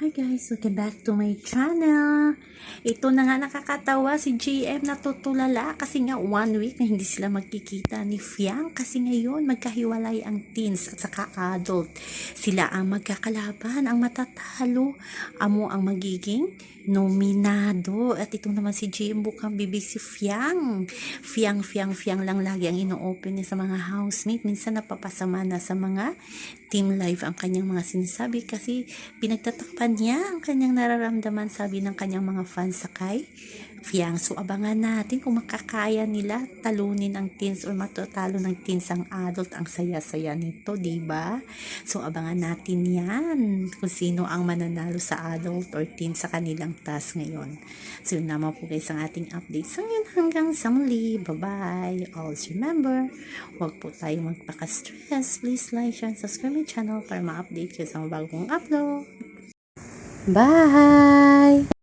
Hi guys, welcome back to my channel. Ito na nga nakakatawa si JM natutulala kasi nga one week na hindi sila magkikita ni Fiang kasi ngayon magkahiwalay ang teens at saka adult. Sila ang magkakalaban, ang matatalo. Amo ang magiging nominado. At ito naman si JM bukang bibig si Fiang. Fiang, Fiang, Fiang lang lagi ang ino-open niya sa mga housemate. Minsan napapasama na sa mga team life ang kanyang mga sinasabi kasi pinagtatakpan niya ang kanyang nararamdaman sabi ng kanyang mga fans sa kay Fiang. So abangan natin kung makakaya nila talunin ang teens or matutalo ng teens ang adult. Ang saya-saya nito, ba? So abangan natin yan kung sino ang mananalo sa adult or teens sa kanilang task ngayon. So yun naman po guys ang ating update. So yun hanggang sa muli. Bye-bye. Always remember, huwag po tayo magpaka-stress. Please like, share, and subscribe my channel para ma-update kayo sa mga bagong upload. Bye!